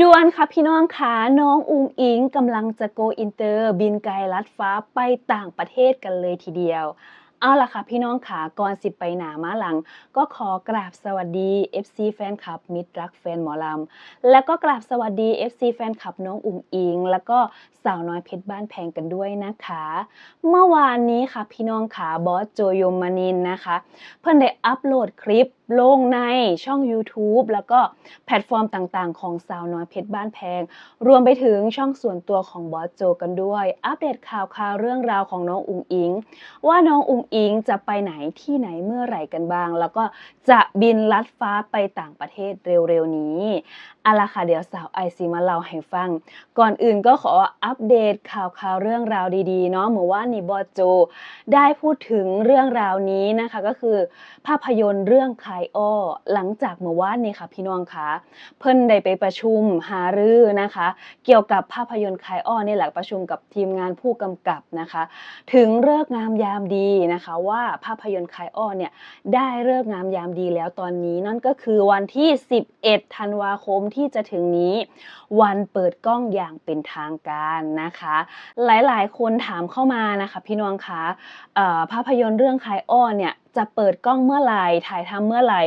ด่วนค่ะพี่น้องคะน้องอุงอิงกำลังจะโกอินเตอร์ บินไกลลัดฟ้าไปต่างประเทศกันเลยทีเดียว เอาล่ะค่ะพี่น้องขาก่อนสิไปหนามาหลัง ก็ขอกราบสวัสดี FC แฟนคลับมิตรรักแฟนหมอลำ แล้วก็กราบสวัสดี FC แฟนคลับน้องอุงอิง แล้วก็สาวน้อยเพชรบ้านแพงกันด้วยนะคะ เมื่อวานนี้ค่ะพี่น้องขาบอสโจโยมานินนะคะ เพื่นได้อัปโหลดคลิปลงในช่อง YouTube แล้วก็แพลตฟอร์มต่างๆ ของสาวน้อยเพชรบ้านแพง รวมไปถึงช่องส่วนตัวของบอสโจกันด้วย อัปเดตข่าวคราวเรื่องราวของน้องอุงอิง ว่าน้องอุงอิงจะไปไหนที่ไหนเมื่อไหร่กันบ้าง แล้วก็จะบินลัดฟ้าไปต่างประเทศเร็วๆนี้ เอาละค่ะเดี๋ยวสาวไอซีมาเล่าให้ฟัง ก่อนอื่นก็ขออัปเดตข่าวคราวเรื่องราวดีๆเนาะเมื่อว่านิบอสโจ ได้พูดถึงเรื่องราวนี้นะคะก็คือ ภาพยนตร์เรื่องคลายอ้อหลังจากเมื่อวานนี้ค่ะพี่น้องคะเพิ่นได้ไปประชุมหารือนะคะ เกี่ยวกับภาพยนตร์คลายอ้อนี่แหละประชุมกับทีมงานผู้กำกับนะคะ ถึงเลิกงามยามดีนะคะ ว่าภาพยนตร์คลายอ้อเนี่ยได้เลิกงามยามดีแล้วตอนนี้นั่นก็คือวันที่ 11 ธันวาคมที่จะถึงนี้ วันเปิดกล้องอย่างเป็นทางการนะคะ หลายๆ คนถามเข้ามานะคะ พี่น้องคะภาพยนตร์เรื่องคายอ้อเนี่ย จะเปิดกล้องเมื่อไหร่ถ่ายทำเมื่อไหร่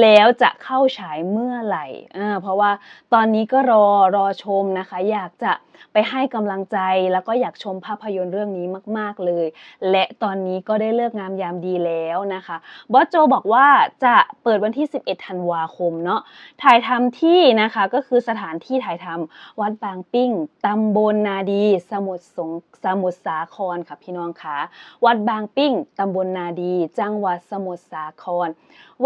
แล้วจะเข้าฉายเมื่อไหร่อ่าเพราะว่าตอนนี้ก็รอรอชมนะคะ อยากจะไปให้กำลังใจแล้วก็อยากชมภาพยนตร์เรื่องนี้มาก ๆเลย และตอนนี้ก็ได้เลิกงามยามดีแล้วนะคะบอสโจบอกว่าจะเปิดวันที่ 11 ธันวาคมเนาะถ่ายทำที่นะคะก็คือสถานที่ถ่ายทำวัดบางปิ้งตำบลนาดี สมุทรสงสมุทรสาครค่ะพี่น้องคะวัดบางปิ้งตำบลนาดีจังหวัดสมุทรสาคร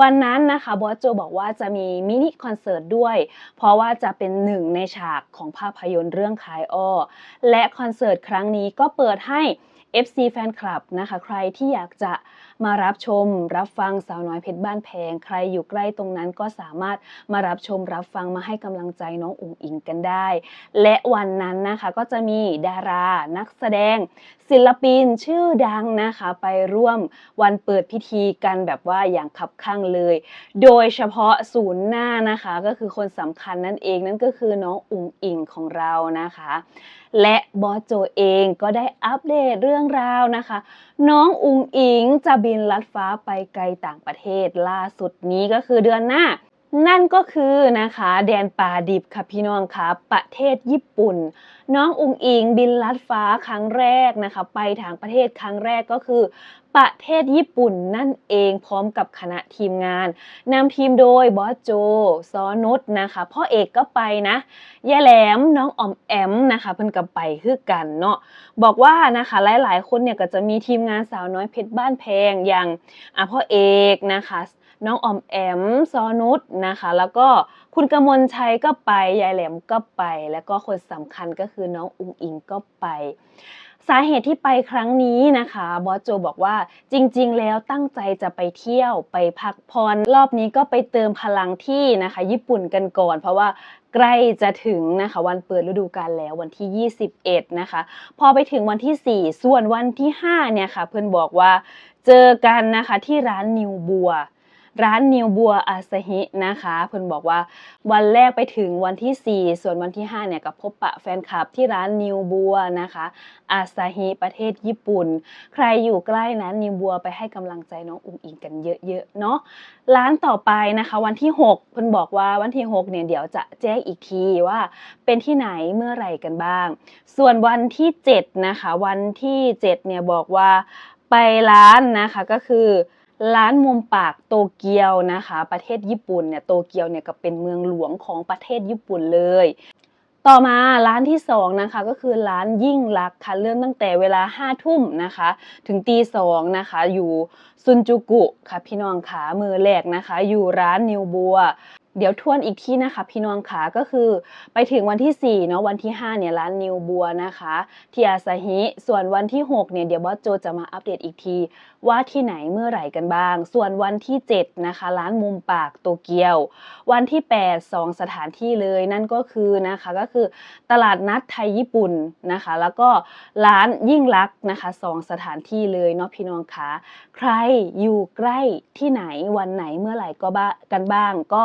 วันนั้นนะคะบอสโจบอกว่าจะมีมินิคอนเสิร์ตด้วย เพราะว่าจะเป็นหนึ่งในฉากของภาพยนตร์เรื่องคายอ้อและคอนเสิร์ตครั้งนี้ก็เปิดให้ FC แฟนคลับนะคะ ใครที่อยากจะมารับชม รับฟังสาวน้อยเพชรบ้านแพง ใครอยู่ใกล้ตรงนั้นก็สามารถมารับชมรับฟังมาให้กำลังใจน้องอุ๋งอิงกันได้ และวันนั้นนะคะก็จะมีดารานักแสดง ศิลปินชื่อดังนะคะ ไปร่วมวันเปิดพิธีกันแบบว่าอย่างขับข้างเลย โดยเฉพาะศูนย์หน้านะคะ ก็คือคนสำคัญนั่นเองนั่นก็คือน้องอุ๋งอิงของเรานะคะ และบอสโจเองก็ได้อัปเดตเรื่องราวนะคะ น้องอุงอิงจะบินลัดฟ้าไปไกลต่างประเทศล่าสุดนี้ก็คือเดือนหน้า นั่นก็คือนะคะแดนป่าดิบค่ะพี่น้องคะประเทศญี่ปุ่น น้องอุงอิงบินลัดฟ้าครั้งแรกนะคะไปทางประเทศครั้งแรกก็คือ ประเทศญี่ปุ่นนั่นเองพร้อมกับคณะทีมงานนำทีมโดยบอสโจซอนุชนะคะพ่อเอกก็ไปนะยายแหลมน้องออมแอมนะคะเพิ่นกับไปคือกันเนาะบอกว่านะคะหลายๆ คนเนี่ยก็จะมีทีมงานสาวน้อยเพชรบ้านแพงอย่างอะพ่อเอกนะคะ น้องออมแอมซอนุชนะคะ แล้วก็คุณกมลชัยก็ไป ยายแหลมก็ไป แล้วก็คนสำคัญก็คือน้องอุงอิงก็ไป สาเหตุที่ไปครั้งนี้นะคะบอสโจบอกว่าจริงๆ แล้วตั้งใจจะไปเที่ยวไปพักผ่อนรอบนี้ก็ไปเติมพลังที่นะคะ ญี่ปุ่นกันก่อน เพราะว่าใกล้จะถึงนะคะวันเปิดฤดูกาลแล้ววันที่ 21 นะคะ พอไปถึงวันที่ 4 ส่วนวันที่ 5 เนี่ยค่ะ เพื่อนบอกว่าเจอกันนะคะที่ร้านนิวบัว ร้านนิวบัวอาซาฮินะคะเพิ่นบอกว่าวันแรกไปถึงวันที่ 4 ส่วนวันที่5เนี่ยก็พบปะแฟนคลับที่ร้านนิวบัวนะคะอาซาฮิประเทศญี่ปุ่น ใครอยู่ใกล้นะนิวบัวไปให้กำลังใจน้องอุ๋งอิงกันเยอะๆเนาะร้านต่อไปนะคะวันที่ 6 เพิ่นบอกว่าวันที่ 6 เนี่ยเดี๋ยวจะแจ้งอีกทีว่าเป็นที่ไหนเมื่อไหร่กันบ้าง ส่วนวันที่ 7 นะคะ วันที่ 7 เนี่ยบอกว่าไปร้านนะคะก็คือ ร้านมุมปากโตเกียวนะคะ ประเทศญี่ปุ่นเนี่ยโตเกียวเนี่ยก็เป็นเมืองหลวงของประเทศญี่ปุ่นเลย ต่อมาร้านที่สองนะคะก็คือร้านยิ่งรักค่ะเริ่มตั้งแต่เวลาห้าทุ่มนะคะ ถึงตีสองนะคะ อยู่ซุนจูกุค่ะพี่น้องขามือแรกนะคะ อยู่ร้านนิวบัว เดี๋ยวทวนอีกที่นะคะพี่น้องขาก็คือไปถึงวันที่4เนาะวันที่5เนี่ยร้านนิวบัวนะคะที่อาซาฮิส่วนวันที่6เนี่ยเดี๋ยวบอสโจจะมาอัปเดตอีกที ว่าที่ไหนเมื่อไหร่กันบ้าง ส่วนวันที่7นะคะร้านมุมปากโตเกียว วันที่ 8 2 สถานที่เลยนั่นก็คือนะคะก็คือตลาดนัดไทยญี่ปุ่นนะคะ แล้วก็ร้านยิ่งรักนะคะสองสถานที่เลยเนาะพี่น้องคะใครอยู่ใกล้ที่ไหนวันไหนเมื่อไหร่ก็บ้ากันบ้างก็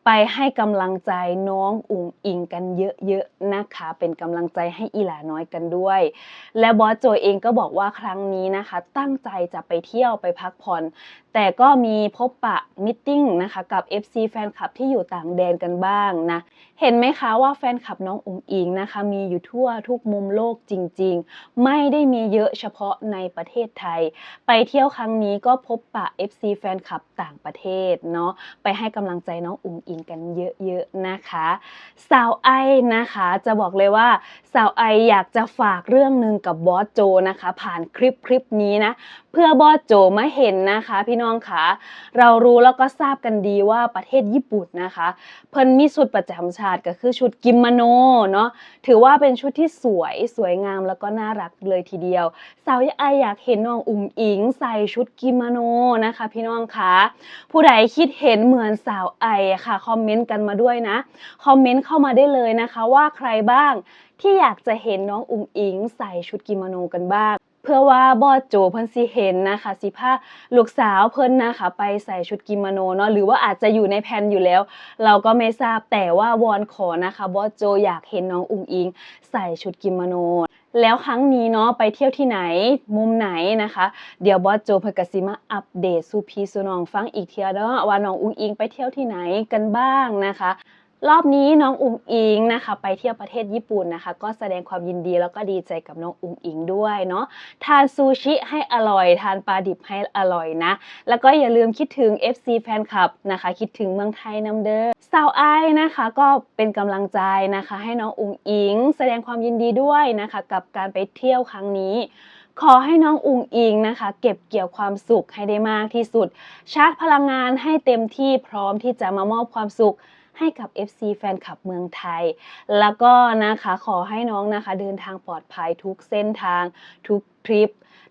ไปให้กำลังใจน้องอุ๋งอิงกันเยอะๆนะคะ เป็นกำลังใจให้อีหลาน้อยกันด้วย และบอสโจเองก็บอกว่าครั้งนี้นะคะ ตั้งใจจะไปเที่ยวไปพักผ่อน แต่ก็มีพบปะมิทติ้งนะคะกับ FC แฟนคลับที่อยู่ต่างแดนกันบ้างนะ เห็นไหมคะว่าแฟนคลับน้องอุ๋งอิงนะคะ มีอยู่ทั่วทุกมุมโลกจริง ๆ ไม่ได้มีเยอะเฉพาะในประเทศไทย ไปเที่ยวครั้งนี้ก็พบปะ FC แฟนคลับต่างประเทศเนาะไปให้กำลังใจน้องอุ๋งอิงกันเยอะๆนะคะ สาวไอนะคะจะบอกเลยว่าสาวไออยากจะฝากเรื่องหนึ่งกับบอสโจนะคะ ผ่านคลิปคลิปนี้นะ เพื่อบอสโจมาเห็นนะคะ พี่น้องคะเรารู้แล้วก็ทราบกันดีว่าประเทศญี่ปุ่นนะคะ เพิ่นมีชุดประจำชาติก็คือชุดกิโมโนเนาะถือว่าเป็นชุดที่สวยสวยงามแล้วก็น่ารักเลยทีเดียว สาวไออยากเห็นน้องอุ๋งอิงใส่ชุดกิโมโนนะคะ พี่น้องคะผู้ใดคิดเห็นเหมือนสาวไอค่ะคอมเมนต์กันมาด้วยนะคอมเมนต์เข้ามาได้เลยนะคะ ว่าใครบ้างที่อยากจะเห็นน้องอุ๋งอิงใส่ชุดกิโมโนกันบ้าง เพื่อว่าบอสโจเพิ่นสิเห็นนะคะสิพาลูกสาวเพิ่นนะคะไปใส่ชุดกิโมโนเนาะหรือว่าอาจจะอยู่ในแผนอยู่แล้ว เราก็ไม่ทราบแต่ว่าวอนขอนะคะบอสโจอยากเห็นน้องอุ๋งอิง ใส่ชุดกิโมโนแล้วครั้งนี้เนาะไปเที่ยวที่ไหนมุมไหนนะคะ เดี๋ยวบอสโจเพิ่นก็สิมาอัปเดตสู่พี่สู่น้องฟังอีกเทียเนาะว่าน้องอุ๋งอิงไปเที่ยวที่ไหนกันบ้างนะคะ รอบนี้น้องอุ๋งอิงนะคะ ไปเที่ยวประเทศญี่ปุ่นนะคะ ก็แสดงความยินดีแล้วก็ดีใจกับน้องอุ๋งอิงด้วยเนาะทานซูชิให้อร่อย ทานปลาดิบให้อร่อยนะ แล้วก็อย่าลืมคิดถึง FC แฟนคลับนะคะ คิดถึงเมืองไทยน้ำเด้อสาวไอายนะคะ ก็เป็นกำลังใจนะคะ ให้น้องอุ๋งอิง แสดงความยินดีด้วยนะคะ กับการไปเที่ยวครั้งนี้ขอให้น้องอุงอิงนะคะ เก็บเกี่ยวความสุขให้ได้มากที่สุด ชาร์จพลังงานให้เต็มที่พร้อมที่จะมามอบความสุข ให้กับ FC แฟนคลับเมืองไทย แล้วก็นะคะขอให้น้องนะคะเดินทางปลอดภัยทุกเส้นทาง ทุกทริป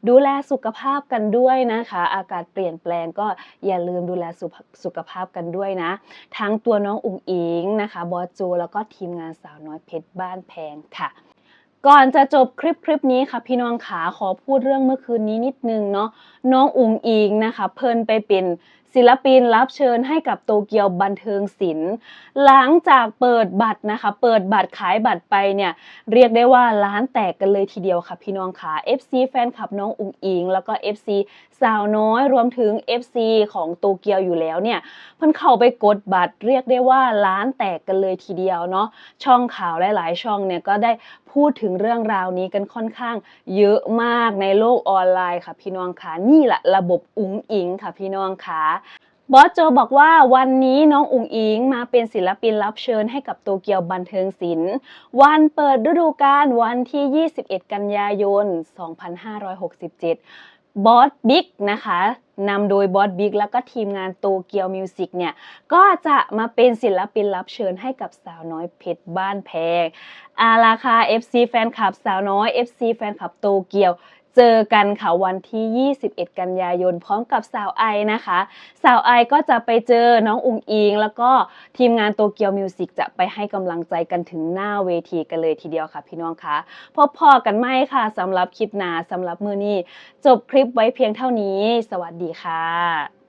ดูแลสุขภาพกันด้วยนะคะ อากาศเปลี่ยนแปลงก็อย่าลืมดูแลสุขสุขภาพกันด้วยนะ ทั้งตัวน้องอุ๋งอิงนะคะบอสโจแล้วก็ทีมงานสาวน้อยเพชรบ้านแพงค่ะก่อนจะจบคลิปคลิปนี้ค่ะพี่น้องขาขอพูดเรื่องเมื่อคืนนี้นิดนึงเนาะน้องอุ๋งอิงนะคะ เพิ่นไปเป็น ศิลปินรับเชิญให้กับโตเกียวบันเทิงศิลป์ หลังจากเปิดบัตรนะคะ เปิดบัตรขายบัตรไปเนี่ยเรียกได้ว่าร้านแตกกันเลยทีเดียวค่ะพี่น้องค่ะ FC แฟนคลับน้องอุ๋งอิง แล้วก็ FC สาวน้อยรวมถึง FC ของโตเกียวอยู่แล้วเนี่ยเพิ่นเข้าไปกดบัตร เรียกได้ว่าร้านแตกกันเลยทีเดียวเนาะช่องข่าวหลาย ๆ ช่องเนี่ยก็ได้พูดถึงเรื่องราวนี้กันค่อนข้างเยอะมากในโลกออนไลน์ค่ะพี่น้องค่ะนี่แหละระบบอุ๋งอิงค่ะพี่น้องค่ะ บอสโจบอกว่าวันนี้น้องอุ๋งอิงมาเป็นศิลปินรับเชิญให้กับโตเกียวบันเทิงศิลป์วันเปิดฤดูกาลวันที่ 21 กันยายน 2567 บอสบิ๊กนะคะนำโดยบอสบิ๊กแล้วก็ทีมงานโตเกียวมิวสิกเนี่ย ก็จะมาเป็นศิลปินรับเชิญให้กับสาวน้อยเพชรบ้านแพงอาราคา FC แฟนคลับสาวน้อย FC แฟนคลับโตเกียว เจอกันค่ะวันที่ 21 กันยายน พร้อมกับสาวไอนะคะ สาวไอก็จะไปเจอน้องอุงอิง แล้วก็ทีมงานโตเกียวมิวสิกจะไปให้กำลังใจกันถึงหน้าเวทีกันเลยทีเดียวค่ะพี่น้องคะพบพอกันไหมค่ะสำหรับคลิปหนาสำหรับมือนี้ จบคลิปไว้เพียงเท่านี้ สวัสดีค่ะ